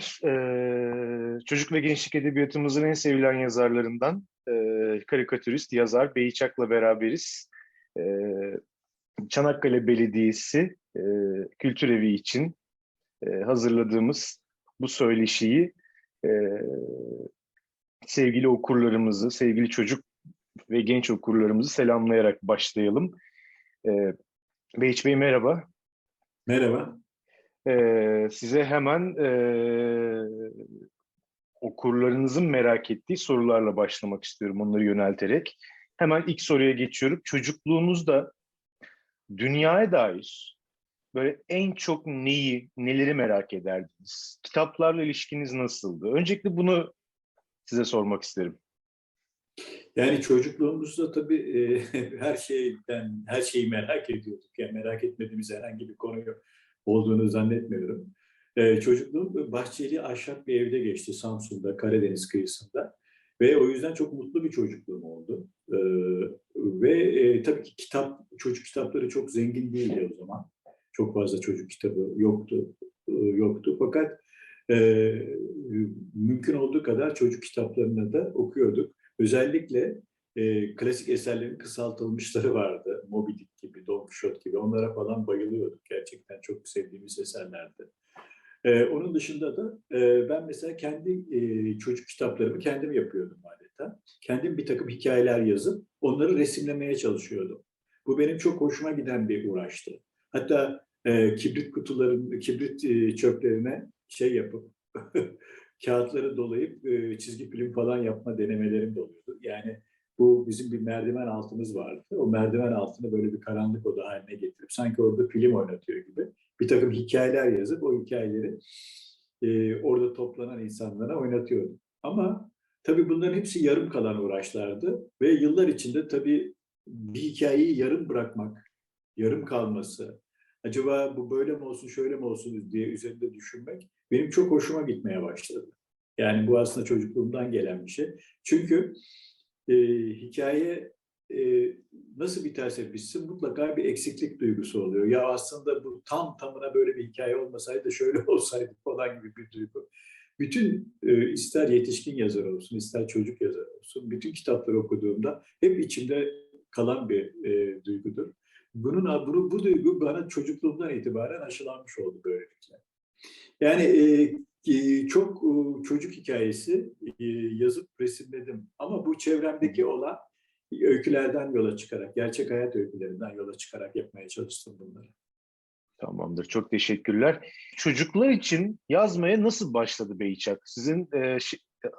merhabalar. Ee, çocuk ve gençlik edebiyatımızın en sevilen yazarlarından e, karikatürist, yazar Beyçak'la beraberiz. Ee, Çanakkale Belediyesi e, Kültür Evi için e, hazırladığımız bu söyleşiyi e, sevgili okurlarımızı, sevgili çocuk ve genç okurlarımızı selamlayarak başlayalım. E, Beyç Bey merhaba. Merhaba. Ee, size hemen e, okurlarınızın merak ettiği sorularla başlamak istiyorum onları yönelterek. Hemen ilk soruya geçiyorum. Çocukluğunuzda dünyaya dair böyle en çok neyi, neleri merak ederdiniz? Kitaplarla ilişkiniz nasıldı? Öncelikle bunu size sormak isterim. Yani çocukluğumuzda tabii e, her şeyden her şeyi merak ediyorduk. Yani merak etmediğimiz herhangi bir konu olduğunu zannetmiyorum. E, çocukluğum bahçeli ahşap bir evde geçti Samsun'da, Karadeniz kıyısında. Ve o yüzden çok mutlu bir çocukluğum oldu. E, ve e, tabii ki kitap, çocuk kitapları çok zengin değildi o zaman. Çok fazla çocuk kitabı yoktu. E, yoktu. Fakat e, mümkün olduğu kadar çocuk kitaplarını da okuyorduk. Özellikle e, klasik eserlerin kısaltılmışları vardı. Moby Quixote gibi. Onlara falan bayılıyorduk. Gerçekten çok sevdiğimiz eserlerdi. E, onun dışında da e, ben mesela kendi e, çocuk kitaplarımı kendim yapıyordum adeta. Kendim bir takım hikayeler yazıp onları resimlemeye çalışıyordum. Bu benim çok hoşuma giden bir uğraştı. Hatta e, kibrit kutuların, kibrit e, çöplerine şey yapıp kağıtları dolayıp e, çizgi film falan yapma denemelerim de oluyordu. Yani bu bizim bir merdiven altımız vardı. O merdiven altını böyle bir karanlık oda haline getirip sanki orada film oynatıyor gibi bir takım hikayeler yazıp o hikayeleri e, orada toplanan insanlara oynatıyordum. Ama tabii bunların hepsi yarım kalan uğraşlardı ve yıllar içinde tabii bir hikayeyi yarım bırakmak, yarım kalması, acaba bu böyle mi olsun, şöyle mi olsun diye üzerinde düşünmek benim çok hoşuma gitmeye başladı. Yani bu aslında çocukluğumdan gelen bir şey. Çünkü e, hikaye e, nasıl biterse bitsin mutlaka bir eksiklik duygusu oluyor. Ya aslında bu tam tamına böyle bir hikaye olmasaydı şöyle olsaydı falan gibi bir duygu. Bütün e, ister yetişkin yazar olsun, ister çocuk yazar olsun, bütün kitapları okuduğumda hep içimde kalan bir e, duygudur. Bunun bu, bu duygu bana çocukluğumdan itibaren aşılanmış oldu böylelikle. Yani e, çok çocuk hikayesi yazıp resimledim. Ama bu çevremdeki olan öykülerden yola çıkarak, gerçek hayat öykülerinden yola çıkarak yapmaya çalıştım bunları. Tamamdır, çok teşekkürler. Çocuklar için yazmaya nasıl başladı Beyçak? Sizin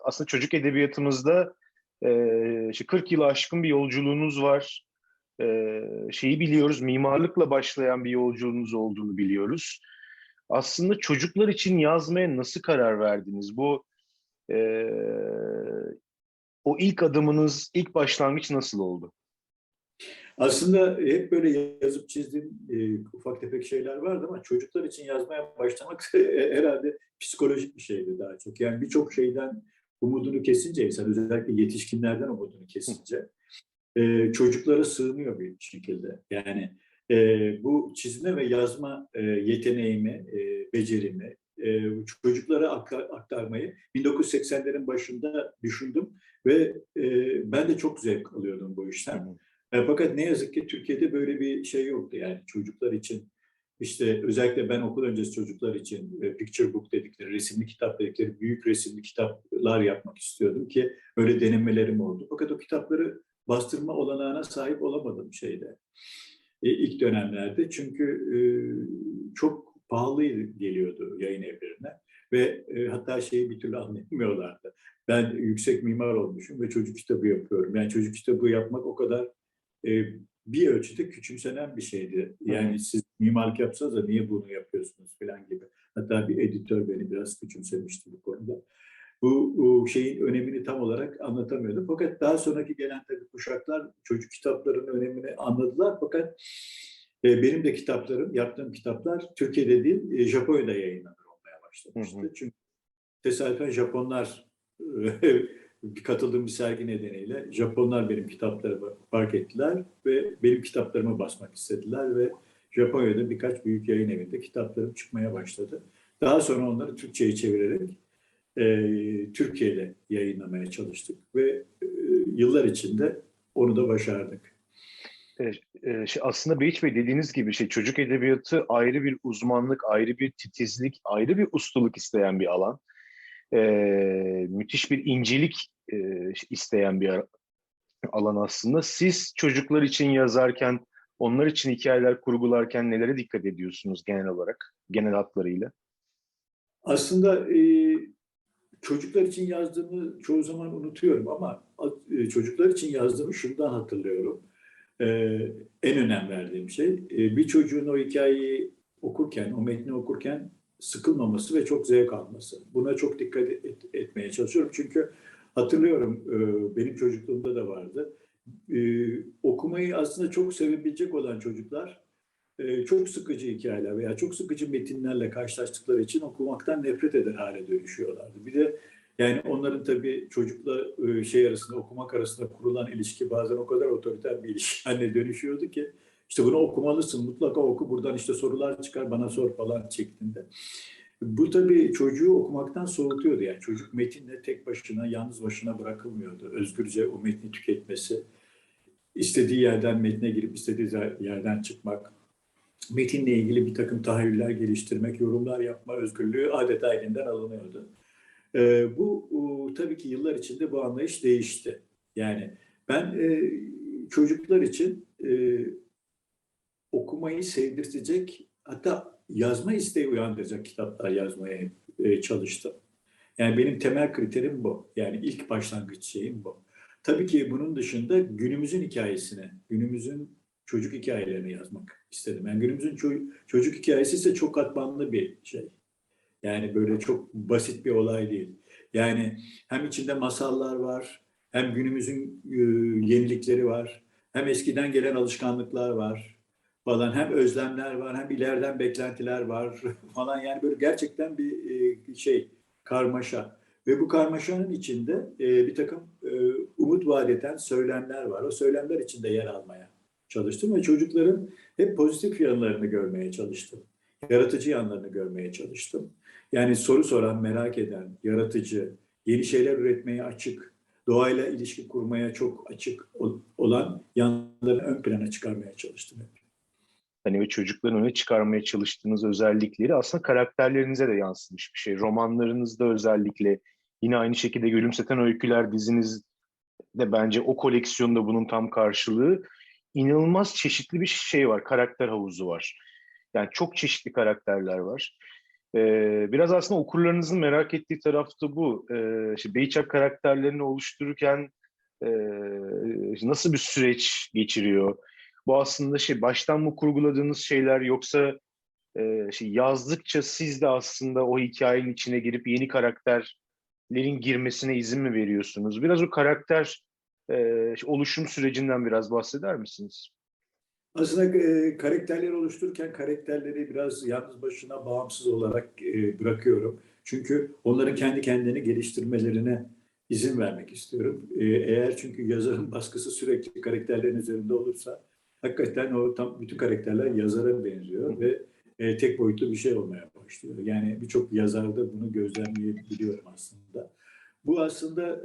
aslında çocuk edebiyatımızda e, 40 yılı aşkın bir yolculuğunuz var. Şeyi biliyoruz, mimarlıkla başlayan bir yolculuğunuz olduğunu biliyoruz aslında çocuklar için yazmaya nasıl karar verdiniz? Bu e, o ilk adımınız, ilk başlangıç nasıl oldu? Aslında hep böyle yazıp çizdiğim e, ufak tefek şeyler vardı ama çocuklar için yazmaya başlamak herhalde psikolojik bir şeydi daha çok. Yani birçok şeyden umudunu kesince insan özellikle yetişkinlerden umudunu kesince e, çocuklara sığınıyor bir şekilde. Yani e, bu çizme ve yazma e, yeteneğimi, e, becerimi e, çocuklara aktarmayı 1980'lerin başında düşündüm ve e, ben de çok zevk alıyordum bu işten. E, fakat ne yazık ki Türkiye'de böyle bir şey yoktu yani çocuklar için. İşte özellikle ben okul öncesi çocuklar için e, picture book dedikleri, resimli kitap dedikleri büyük resimli kitaplar yapmak istiyordum ki öyle denemelerim oldu. Fakat o kitapları bastırma olanağına sahip olamadım şeyde e, ilk dönemlerde. Çünkü e, çok pahalı geliyordu yayın evlerine ve e, hatta şeyi bir türlü anlayamıyorlardı. Ben yüksek mimar olmuşum ve çocuk kitabı yapıyorum. Yani çocuk kitabı yapmak o kadar e, bir ölçüde küçümsenen bir şeydi. Yani siz mimarlık yapsanız da niye bunu yapıyorsunuz falan gibi. Hatta bir editör beni biraz küçümsemişti bu konuda bu, bu şeyin önemini tam olarak anlatamıyordu. Fakat daha sonraki gelen tabii kuşaklar çocuk kitaplarının önemini anladılar. Fakat e, benim de kitaplarım, yaptığım kitaplar Türkiye'de değil, e, Japonya'da yayınlanır olmaya başlamıştı. Hı hı. Çünkü tesadüfen Japonlar bir katıldığım bir sergi nedeniyle Japonlar benim kitaplarımı fark ettiler ve benim kitaplarımı basmak istediler ve Japonya'da birkaç büyük yayın evinde kitaplarım çıkmaya başladı. Daha sonra onları Türkçe'ye çevirerek e, Türkiye'de yayınlamaya çalıştık ve e, yıllar içinde onu da başardık. Ee, şey, aslında Beyiç Bey dediğiniz gibi şey çocuk edebiyatı ayrı bir uzmanlık, ayrı bir titizlik, ayrı bir ustalık isteyen bir alan. Ee, müthiş bir incelik e, isteyen bir alan aslında. Siz çocuklar için yazarken, onlar için hikayeler kurgularken nelere dikkat ediyorsunuz genel olarak, genel hatlarıyla? Aslında e, çocuklar için yazdığımı çoğu zaman unutuyorum ama e, çocuklar için yazdığımı şundan hatırlıyorum. E, en önem verdiğim şey e, bir çocuğun o hikayeyi okurken, o metni okurken sıkılmaması ve çok zevk alması. Buna çok dikkat et- etmeye çalışıyorum. Çünkü hatırlıyorum benim çocukluğumda da vardı. Okumayı aslında çok sevebilecek olan çocuklar e, çok sıkıcı hikayeler veya çok sıkıcı metinlerle karşılaştıkları için okumaktan nefret eder hale dönüşüyorlardı. Bir de yani onların tabii çocukla e, şey arasında okumak arasında kurulan ilişki bazen o kadar otoriter bir ilişki haline dönüşüyordu ki işte bunu okumalısın mutlaka oku buradan işte sorular çıkar bana sor falan şeklinde. Bu tabii çocuğu okumaktan soğutuyordu yani çocuk metinle tek başına yalnız başına bırakılmıyordu. Özgürce o metni tüketmesi, istediği yerden metne girip istediği yerden çıkmak, metinle ilgili bir takım tahayyüller geliştirmek, yorumlar yapma özgürlüğü adeta elinden alınıyordu. Ee, bu o, tabii ki yıllar içinde bu anlayış değişti. Yani ben e, çocuklar için e, okumayı sevdirtecek hatta yazma isteği uyandıracak kitaplar yazmaya e, çalıştım. Yani benim temel kriterim bu. Yani ilk başlangıç şeyim bu. Tabii ki bunun dışında günümüzün hikayesini, günümüzün çocuk hikayelerini yazmak istedim. Yani günümüzün ço- çocuk hikayesi ise çok katmanlı bir şey. Yani böyle çok basit bir olay değil. Yani hem içinde masallar var, hem günümüzün e, yenilikleri var, hem eskiden gelen alışkanlıklar var falan. Hem özlemler var, hem ileriden beklentiler var falan. Yani böyle gerçekten bir e, şey, karmaşa. Ve bu karmaşanın içinde e, bir takım e, umut vaat eden söylemler var. O söylemler içinde yer almaya çalıştım ve çocukların hep pozitif yanlarını görmeye çalıştım. Yaratıcı yanlarını görmeye çalıştım. Yani soru soran, merak eden, yaratıcı, yeni şeyler üretmeye açık, doğayla ilişki kurmaya çok açık ol- olan yanlarını ön plana çıkarmaya çalıştım hep. Hani ve çocukların öne çıkarmaya çalıştığınız özellikleri aslında karakterlerinize de yansımış bir şey. Romanlarınızda özellikle yine aynı şekilde Gülümseten Öyküler diziniz de bence o koleksiyonda bunun tam karşılığı. İnanılmaz çeşitli bir şey var, karakter havuzu var. Yani çok çeşitli karakterler var. Ee, biraz aslında okurlarınızın merak ettiği tarafta bu. Ee, işte Beyçak karakterlerini oluştururken e, nasıl bir süreç geçiriyor? Bu aslında şey baştan mı kurguladığınız şeyler yoksa e, şey yazdıkça siz de aslında o hikayenin içine girip yeni karakterlerin girmesine izin mi veriyorsunuz? Biraz o karakter e, oluşum sürecinden biraz bahseder misiniz? Aslında e, karakterleri oluştururken karakterleri biraz yalnız başına bağımsız olarak e, bırakıyorum. Çünkü onların kendi kendini geliştirmelerine izin vermek istiyorum. E, eğer çünkü yazarın baskısı sürekli karakterlerin üzerinde olursa hakikaten o tam bütün karakterler yazara benziyor ve e, tek boyutlu bir şey olmaya başlıyor. Yani birçok yazarda bunu gözlemleyebiliyorum aslında. Bu aslında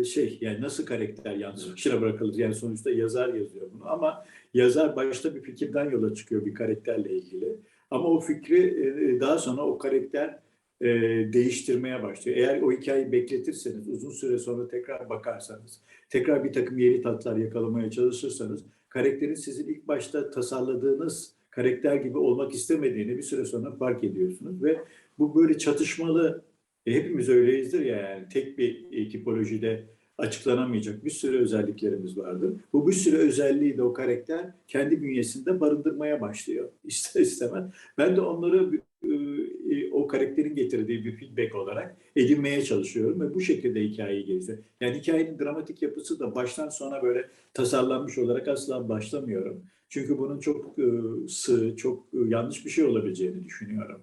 e, şey yani nasıl karakter yalnız başına bırakılır? Yani sonuçta yazar yazıyor bunu ama yazar başta bir fikirden yola çıkıyor bir karakterle ilgili. Ama o fikri e, daha sonra o karakter e, değiştirmeye başlıyor. Eğer o hikayeyi bekletirseniz, uzun süre sonra tekrar bakarsanız, tekrar bir takım yeni tatlar yakalamaya çalışırsanız, karakterin sizin ilk başta tasarladığınız karakter gibi olmak istemediğini bir süre sonra fark ediyorsunuz ve bu böyle çatışmalı, e, hepimiz öyleyizdir ya yani tek bir e, tipolojide açıklanamayacak bir sürü özelliklerimiz vardır. Bu bir sürü özelliği de o karakter kendi bünyesinde barındırmaya başlıyor ister istemez. Ben de onları e, o karakterin getirdiği bir feedback olarak edinmeye çalışıyorum ve bu şekilde hikayeyi geliştiriyorum. Yani hikayenin dramatik yapısı da baştan sona böyle tasarlanmış olarak asla başlamıyorum. Çünkü bunun çok e, sığ, çok e, yanlış bir şey olabileceğini düşünüyorum.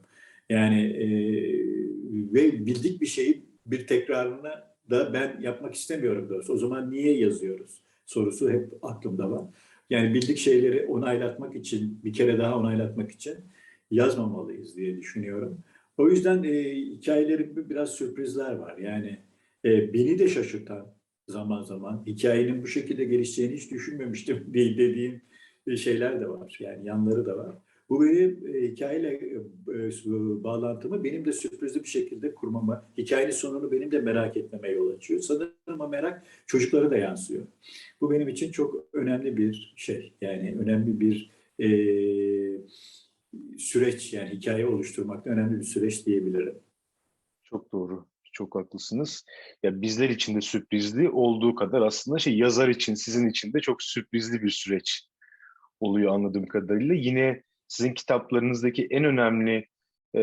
Yani e, ve bildik bir şeyi bir tekrarını da ben yapmak istemiyorum doğrusu. O zaman niye yazıyoruz sorusu hep aklımda var. Yani bildik şeyleri onaylatmak için, bir kere daha onaylatmak için yazmamalıyız diye düşünüyorum. O yüzden e, hikayelerimde biraz sürprizler var. Yani e, beni de şaşırtan zaman zaman hikayenin bu şekilde gelişeceğini hiç düşünmemiştim değil dediğim e, şeyler de var. Yani yanları da var. Bu benim e, hikayeyle e, e, bağlantımı benim de sürprizli bir şekilde kurmama, hikayenin sonunu benim de merak etmeme yol açıyor. Sanırım o merak çocuklara da yansıyor. Bu benim için çok önemli bir şey. Yani önemli bir e, süreç yani hikaye oluşturmakta önemli bir süreç diyebilirim. Çok doğru. Çok haklısınız. Ya bizler için de sürprizli olduğu kadar aslında şey yazar için, sizin için de çok sürprizli bir süreç oluyor anladığım kadarıyla. Yine sizin kitaplarınızdaki en önemli e,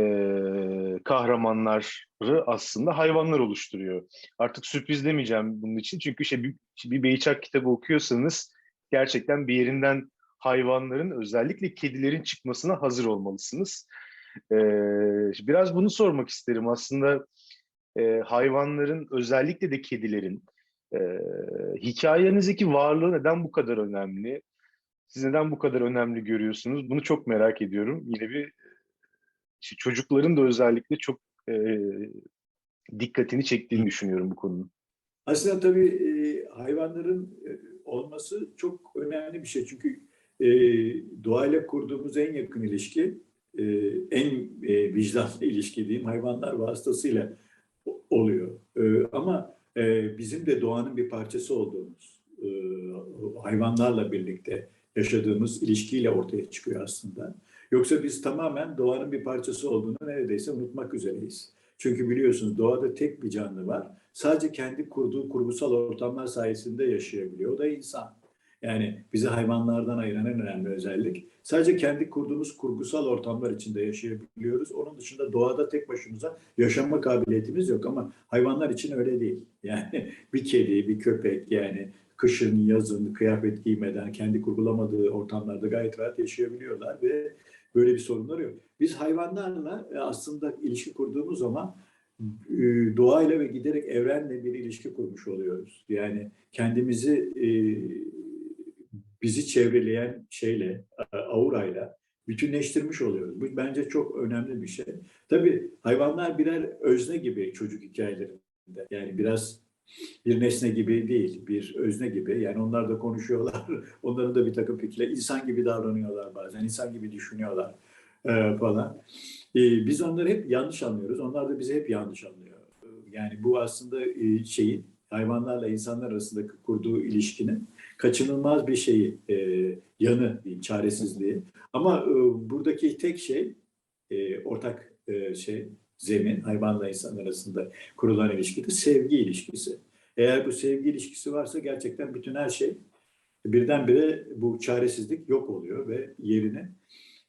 kahramanları aslında hayvanlar oluşturuyor. Artık sürpriz demeyeceğim bunun için çünkü şey bir, bir Beyçak kitabı okuyorsanız gerçekten bir yerinden hayvanların özellikle kedilerin çıkmasına hazır olmalısınız. E, biraz bunu sormak isterim aslında e, hayvanların özellikle de kedilerin e, hikayenizdeki varlığı neden bu kadar önemli? Siz neden bu kadar önemli görüyorsunuz? Bunu çok merak ediyorum. Yine bir işte çocukların da özellikle çok e, dikkatini çektiğini düşünüyorum bu konunun. Aslında tabii e, hayvanların e, olması çok önemli bir şey. Çünkü e, doğayla kurduğumuz en yakın ilişki, e, en e, vicdanlı ilişki diyeyim hayvanlar vasıtasıyla oluyor. E, ama e, bizim de doğanın bir parçası olduğumuz, e, hayvanlarla birlikte yaşadığımız ilişkiyle ortaya çıkıyor aslında. Yoksa biz tamamen doğanın bir parçası olduğunu neredeyse unutmak üzereyiz. Çünkü biliyorsunuz doğada tek bir canlı var. Sadece kendi kurduğu kurgusal ortamlar sayesinde yaşayabiliyor. O da insan. Yani bizi hayvanlardan ayıran en önemli özellik. Sadece kendi kurduğumuz kurgusal ortamlar içinde yaşayabiliyoruz. Onun dışında doğada tek başımıza yaşama kabiliyetimiz yok ama hayvanlar için öyle değil. Yani bir kedi, bir köpek yani kışın, yazın kıyafet giymeden kendi kurgulamadığı ortamlarda gayet rahat yaşayabiliyorlar ve böyle bir sorunları yok. Biz hayvanlarla aslında ilişki kurduğumuz zaman e, doğayla ve giderek evrenle bir ilişki kurmuş oluyoruz. Yani kendimizi e, bizi çevreleyen şeyle, aurayla bütünleştirmiş oluyoruz. Bu bence çok önemli bir şey. Tabii hayvanlar birer özne gibi çocuk hikayelerinde. Yani biraz bir nesne gibi değil, bir özne gibi. Yani onlar da konuşuyorlar. Onların da bir takım fikirler. insan gibi davranıyorlar bazen, insan gibi düşünüyorlar e, falan. E, biz onları hep yanlış anlıyoruz. Onlar da bizi hep yanlış anlıyor. Yani bu aslında e, şeyin hayvanlarla insanlar arasında kurduğu ilişkinin kaçınılmaz bir şeyi, e, yanı çaresizliği. Ama e, buradaki tek şey, e, ortak e, şey, zemin, hayvanla insan arasında kurulan ilişkide sevgi ilişkisi. Eğer bu sevgi ilişkisi varsa gerçekten bütün her şey birdenbire bu çaresizlik yok oluyor ve yerini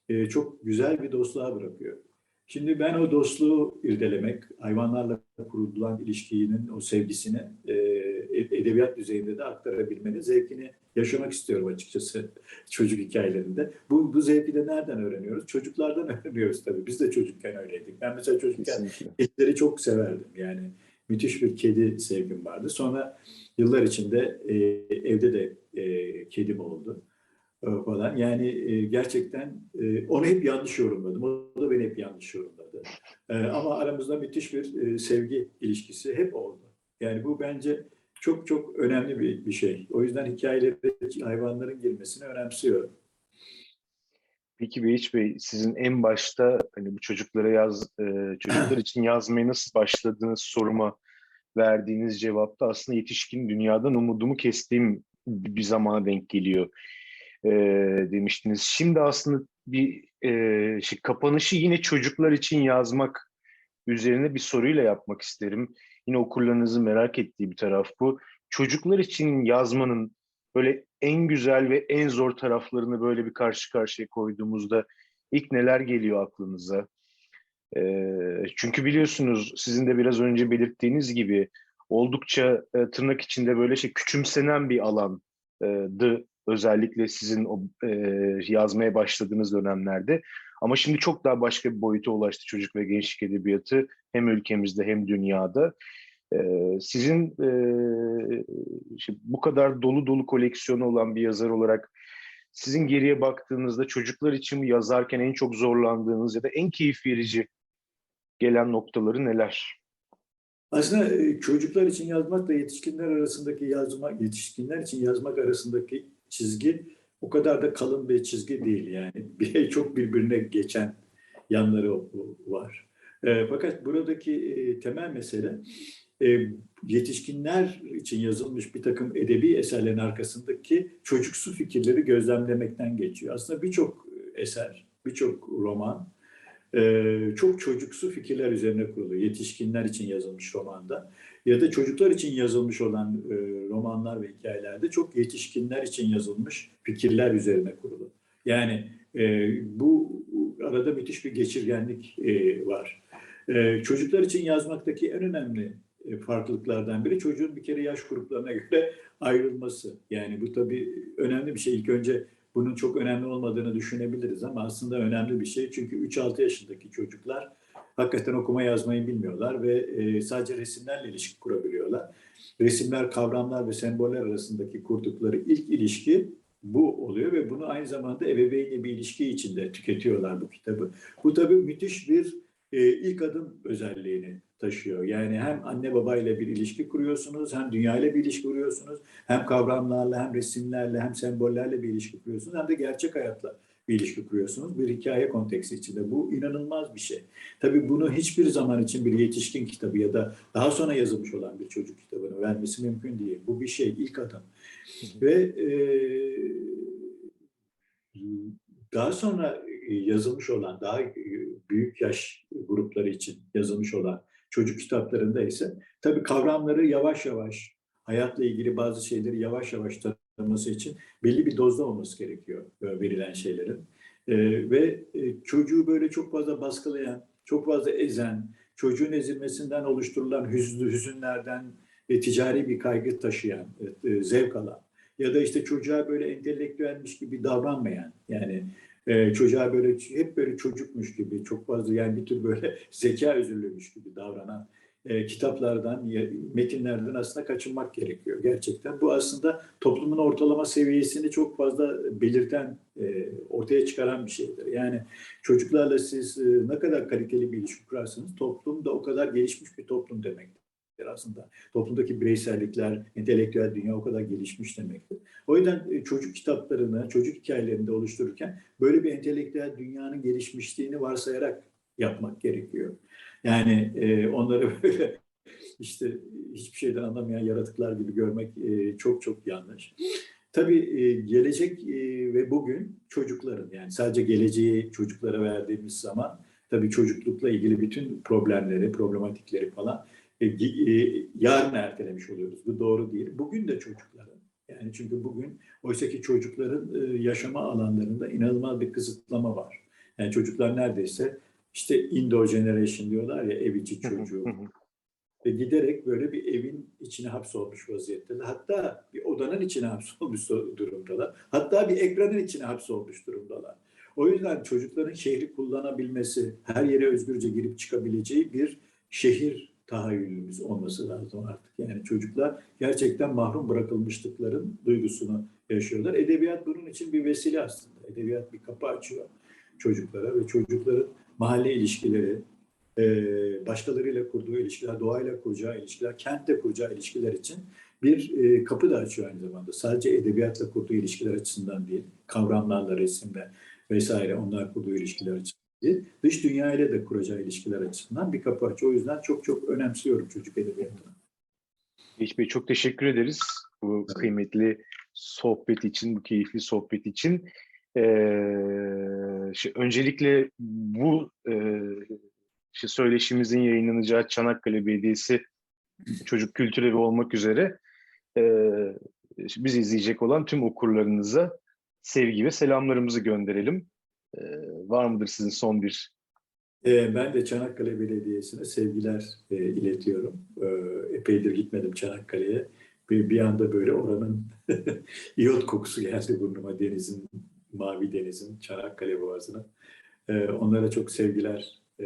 e, çok güzel bir dostluğa bırakıyor. Şimdi ben o dostluğu irdelemek, hayvanlarla kurulan ilişkinin o sevgisini e, edebiyat düzeyinde de aktarabilmenin zevkini yaşamak istiyorum açıkçası çocuk hikayelerinde. Bu, bu zevki de nereden öğreniyoruz? Çocuklardan öğreniyoruz tabii. Biz de çocukken öyleydik. Ben mesela çocukken Kesinlikle. kedileri çok severdim. Yani müthiş bir kedi sevgim vardı. Sonra yıllar içinde e, evde de e, kedim oldu falan. Yani e, gerçekten e, onu hep yanlış yorumladım. O da beni hep yanlış yorumladı. E, ama aramızda müthiş bir e, sevgi ilişkisi hep oldu. Yani bu bence çok çok önemli bir, bir şey. O yüzden hikayelere hayvanların girmesini önemsiyorum. Peki Beyiç Bey, sizin en başta hani bu çocuklara yaz, e, çocuklar için yazmayı nasıl başladığınız soruma verdiğiniz cevapta aslında yetişkin dünyadan umudumu kestiğim bir zamana denk geliyor e, demiştiniz. Şimdi aslında bir e, şey, kapanışı yine çocuklar için yazmak üzerine bir soruyla yapmak isterim. Yine okurlarınızın merak ettiği bir taraf bu. Çocuklar için yazmanın böyle en güzel ve en zor taraflarını böyle bir karşı karşıya koyduğumuzda ilk neler geliyor aklınıza? E, çünkü biliyorsunuz sizin de biraz önce belirttiğiniz gibi oldukça e, tırnak içinde böyle şey küçümsenen bir alandı özellikle sizin o e, yazmaya başladığınız dönemlerde. Ama şimdi çok daha başka bir boyuta ulaştı çocuk ve gençlik edebiyatı hem ülkemizde hem dünyada. E, sizin e, işte bu kadar dolu dolu koleksiyonu olan bir yazar olarak sizin geriye baktığınızda çocuklar için yazarken en çok zorlandığınız ya da en keyif verici gelen noktaları neler? Aslında e, çocuklar için yazmakla yetişkinler arasındaki yazma, yetişkinler için yazmak arasındaki çizgi o kadar da kalın bir çizgi değil yani. Bir, çok birbirine geçen yanları var. E, fakat buradaki e, temel mesele e, yetişkinler için yazılmış bir takım edebi eserlerin arkasındaki çocuksu fikirleri gözlemlemekten geçiyor. Aslında birçok eser, birçok roman e, çok çocuksu fikirler üzerine kurulu. Yetişkinler için yazılmış romanda ya da çocuklar için yazılmış olan e, romanlar ve hikayelerde çok yetişkinler için yazılmış fikirler üzerine kurulu. Yani e, bu arada müthiş bir geçirgenlik e, var. E, çocuklar için yazmaktaki en önemli e, farklılıklardan biri çocuğun bir kere yaş gruplarına göre ayrılması. Yani bu tabii önemli bir şey. İlk önce bunun çok önemli olmadığını düşünebiliriz ama aslında önemli bir şey. Çünkü 3-6 yaşındaki çocuklar hakikaten okuma yazmayı bilmiyorlar ve e, sadece resimlerle ilişki kurabiliyorlar. Resimler, kavramlar ve semboller arasındaki kurdukları ilk ilişki bu oluyor ve bunu aynı zamanda ebeveynle bir ilişki içinde tüketiyorlar bu kitabı. Bu tabii müthiş bir e, ilk adım özelliğini taşıyor. Yani hem anne babayla bir ilişki kuruyorsunuz, hem dünyayla bir ilişki kuruyorsunuz, hem kavramlarla, hem resimlerle, hem sembollerle bir ilişki kuruyorsunuz, hem de gerçek hayatla bir ilişki kuruyorsunuz. Bir hikaye konteksi içinde. Bu inanılmaz bir şey. Tabii bunu hiçbir zaman için bir yetişkin kitabı ya da daha sonra yazılmış olan bir çocuk kitabını vermesi mümkün değil. Bu bir şey, ilk adım. Ve e, daha sonra e, yazılmış olan, daha e, büyük yaş grupları için yazılmış olan çocuk kitaplarında ise tabii kavramları yavaş yavaş, hayatla ilgili bazı şeyleri yavaş yavaş tanıması için belli bir dozda olması gerekiyor e, verilen şeylerin. E, ve e, çocuğu böyle çok fazla baskılayan, çok fazla ezen, çocuğun ezilmesinden oluşturulan hüzün, hüzünlerden ticari bir kaygı taşıyan, zevk alan ya da işte çocuğa böyle entelektüelmiş gibi davranmayan yani çocuğa böyle hep böyle çocukmuş gibi çok fazla yani bir tür böyle zeka özürlüymüş gibi davranan e, kitaplardan, metinlerden aslında kaçınmak gerekiyor gerçekten. Bu aslında toplumun ortalama seviyesini çok fazla belirten, e, ortaya çıkaran bir şeydir. Yani çocuklarla siz e, ne kadar kaliteli bir ilişki kurarsanız toplum da o kadar gelişmiş bir toplum demektir aslında. Toplumdaki bireysellikler, entelektüel dünya o kadar gelişmiş demektir. O yüzden e, çocuk kitaplarını, çocuk hikayelerini de oluştururken böyle bir entelektüel dünyanın gelişmişliğini varsayarak yapmak gerekiyor. Yani e, onları böyle işte hiçbir şeyden anlamayan yaratıklar gibi görmek e, çok çok yanlış. Tabii e, gelecek e, ve bugün çocukların yani sadece geleceği çocuklara verdiğimiz zaman tabii çocuklukla ilgili bütün problemleri, problematikleri falan e, e, yarın ertelemiş oluyoruz. Bu doğru değil. Bugün de çocukların yani çünkü bugün oysaki çocukların e, yaşama alanlarında inanılmaz bir kısıtlama var. Yani çocuklar neredeyse işte indoor generation diyorlar ya ev içi çocuğu. Ve giderek böyle bir evin içine hapsolmuş vaziyetteler. Hatta bir odanın içine hapsolmuş durumdalar. Hatta bir ekranın içine hapsolmuş durumdalar. O yüzden çocukların şehri kullanabilmesi, her yere özgürce girip çıkabileceği bir şehir tahayyülümüz olması lazım artık. Yani çocuklar gerçekten mahrum bırakılmışlıkların duygusunu yaşıyorlar. Edebiyat bunun için bir vesile aslında. Edebiyat bir kapı açıyor çocuklara ve çocukların mahalle ilişkileri, e, başkalarıyla kurduğu ilişkiler, doğayla kuracağı ilişkiler, kentle kuracağı ilişkiler için bir e, kapı da açıyor aynı zamanda. Sadece edebiyatla kurduğu ilişkiler açısından değil, kavramlarla, resimle vesaire onlar kurduğu ilişkiler açısından değil, dış dünyayla da kuracağı ilişkiler açısından bir kapı açıyor. O yüzden çok çok önemsiyorum çocuk edebiyatını. Hiç Bey çok teşekkür ederiz bu Evet. kıymetli sohbet için, bu keyifli sohbet için. Ee, şey, öncelikle bu e, işte söyleşimizin yayınlanacağı Çanakkale Belediyesi Çocuk Kültür Evi olmak üzere e, biz izleyecek olan tüm okurlarınıza sevgi ve selamlarımızı gönderelim. Ee, var mıdır sizin son bir Ee, ben de Çanakkale Belediyesi'ne sevgiler e, iletiyorum. Ee, epeydir gitmedim Çanakkale'ye. Bir, bir anda böyle oranın iyot kokusu geldi burnuma denizin, mavi denizin, Çanakkale Boğazı'na. Ee, onlara çok sevgiler e,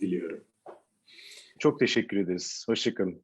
diliyorum. Çok teşekkür ederiz. Hoşçakalın.